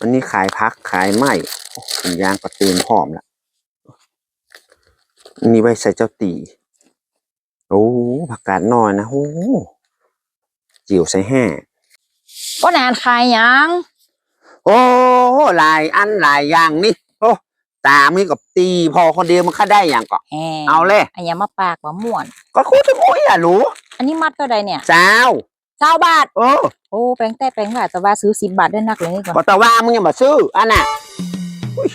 วันนี้ขายพักขายไม้โอ้ผมยางประตูนหอมละอันนี่ไว้ใส่เจ้าตีโอ้ผักกาดน้อยนะโอ้จิ๋วใส่แห่ก็นานขายหยังโอ้หลายอันหลายอย่างนี่โอ้ตามีกับตีพอคนเดียวมันค่าได้อย่างก็แหมเอาเลยอันยามาปากว่าม่วน ก็คุยจะคุยอะรู้ อันนี้มัดก็ได้เนี่ยสาว เจ้าบาท โอ้โอ้แปลงแต่แปลงว่าแต่ว่าซื้อสิบบาทได้นักเลยนี่ก่อนก็แต่ว่ามึงยังมาซื้ออันน่ะอุ๊ย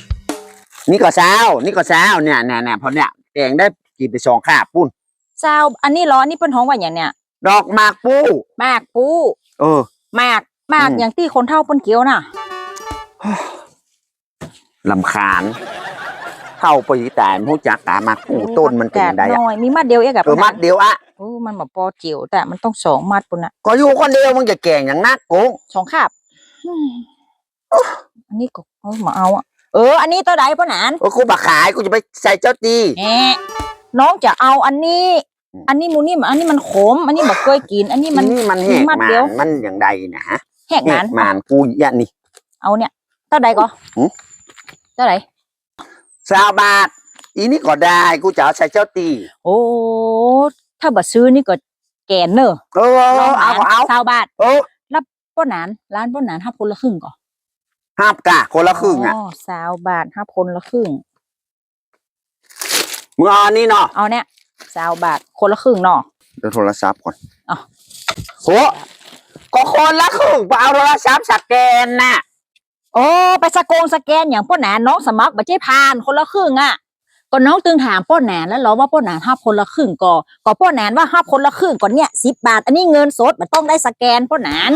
นี่ก็สาวนี่ก็สาวเนี่ยเนี่ยเนี่ยพอเนี่ยแกงได้กี่ไปสองขาบปุ้นเจ้าอันนี้เหรออันนี้เพิ่นท้องว่าอย่างเนี่ยดอกหมากปูหมากปูเออหมากหมากอืม อย่างที่คนเท่าเปิ้นเกี้ยวน่ะ ลำคาญ เข้าไปแต่ผู้จักกาหมากปูต้นมันเป็นยังไงแกะอะน้อยมีมัดเดียวเองกับเออมัดเดียวอะโอ้มันบ่พอเกี่ยวแต่มันต้องสองมัดปุ่นน่ะก็อยู่คนเดียวมึงจะแกงอย่างนักโกงสองคาบอืมอันนี้ก็เอามาเอาอะเออ อันนี้ตัวใดป้าหนานเออกูบักขายกูจะไปใส่เจ้าตีแหมน้องจะเอาอันนี้อืมอันนี้มูนี่อันนี้มันขม อันนี้บักเคยกิน อันนี้มันนี่มันแหกมัดมาเดียวนมันอย่างใดนะฮะแหกแหนากนมานกูอย่านี่ เอาเนี่ยตัวใดก็หืมตัวใด สาวบาท อีนี่ก็ได้กูจะเอาใส่เจ้าตีโอ้ ถ้าบัซื้อนี่ก็แกนเนอะเออเอาก็เอาเศร้าบาท เออป้าหนานร้านป้าหนานห้าคนละครึ่งก่อนห้าบกะคนละครึ่งอะสาวบาทห้าคนละครึ่งมึงเอาอันนี้เนาะเอาเนี่ยสาวบาทคนละครึ่งเนาะเดี๋ยวโทรศัพท์ก่อนอ้าวโหก็คนละครึ่งไปเอาโทรศัพท์สแกนน่ะ โอ้ไปสะโกงสแกนอย่างป้าหนานน้องสมัครบัจเจ้ผ่านคนละครึ่งอะก็น้องตึงถามป้าหนานแล้วเหรอว่าป้าหนานห้าคนละครึ่งก็ก็ป้าหนานว่าห้าคนละครึ่งก่อนเนี่ยสิบบาท อันนี้เงินสดมันต้องได้สแกนป้าหนาน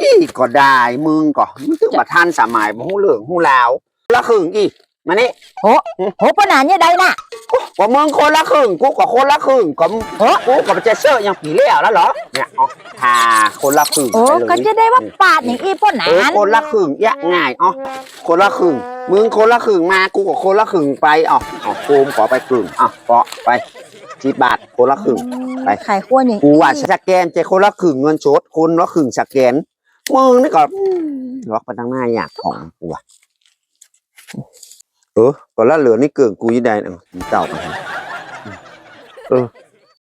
อีก็ได้มึงก็มึงถึงมาทันสมัยบ่ฮู้เรื่องฮู้ราวคนละครึ่งอีมานี่โหป้าหนานเนี่ยได้น่ะ ว่ามึงคนละครึ่งกูก็คนละครึ่งก็เออกูก็จะเชื่ออย่างปีแล้วแล้วเหรอเนี่ยเอาหาคนละครึ่งโอ้ไปเลยก็จะได้ว่าปาดอย่างอีป้าหนาเออนคนละครึ่งยะง่ายอ๋อคนละครึ่งมึงคนละครึ่งมากูก็คนละครึ่งไปอ๋ออ๋อโคมขอไปครึ่งอะเปาะไปสิบบาทคนละครึ่งไปขายขั้วอย่างกูว่าสแกนจะคนละครึ่งเงินสดคนละครึ่งสแกนมึงนี่ก็ล็อกไปทางหน้าอยากของกูว่ะ เออก็ละเหลือนี่เกินกูยี่ได้เออเต่าไปเออ